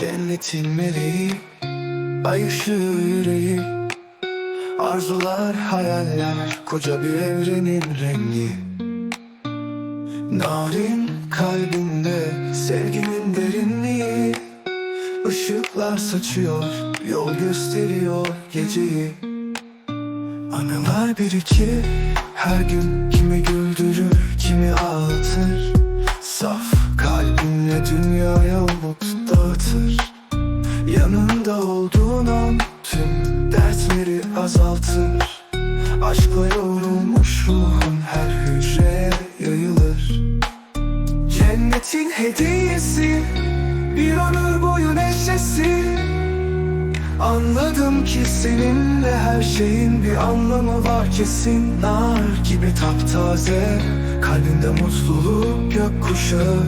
Cennetin meleği Ay ışığı yüreği. Arzular hayaller Koca bir evrenin rengi. Narin kalbinde Sevginin derinliği. Işıklar saçıyor Yol gösteriyor geceyi. Anılar birikir Her gün kimi güldürür Kimi ağlatır. Saf kalbinle dünyaya umut Tüm dertleri azaltır. Aşkla yoğrulmuş ruhun her hücreye yayılır. Cennetin hediyesi Bir ömür boyu neşesi. Anladım ki seninle her şeyin bir anlamı var. Kesin Nar gibi taptaze Kalbinde mutluluk gökkuşağı.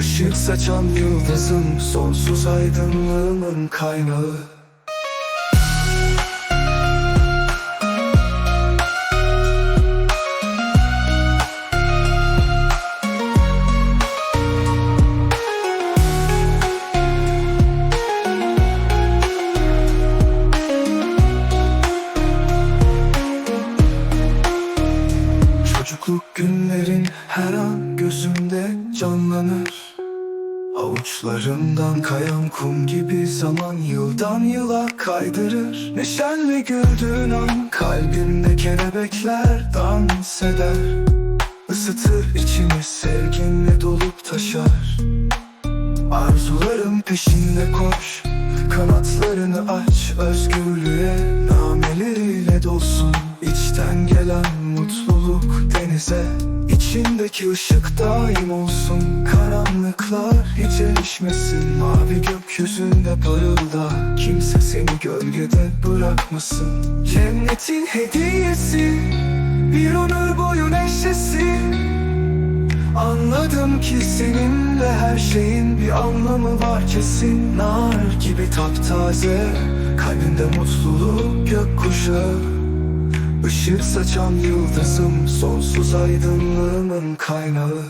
Işık saçan yıldızım Sonsuz aydınlığımın kaynağı Çocukluk günlerin her an gözümde canlanır. Avuçlarımdan kayan kum gibi zaman yıldan yıla kaydırır. Neşenle güldüğün an kalbimde kelebekler dans eder. Isıtır içimi sevginle dolup taşar. Arzularım peşinde koş Kanatlarını aç özgürlüğe Nameleriyle dolsun içten gelen mutluluk denize. İçindeki ışık daim olsun. Karanlıklar hiç erişmesin Mavi gökyüzünde parılda. Kimse seni gölgede bırakmasın. Cennetin hediyesi. Bir ömür boyu neşesi. Anladım ki seninle her şeyin bir anlamı var. Kesin Nar gibi taptaze. Kalbinde mutluluk gökkuşağı Işık saçan yıldızım Sonsuz aydınlığımın kaynağı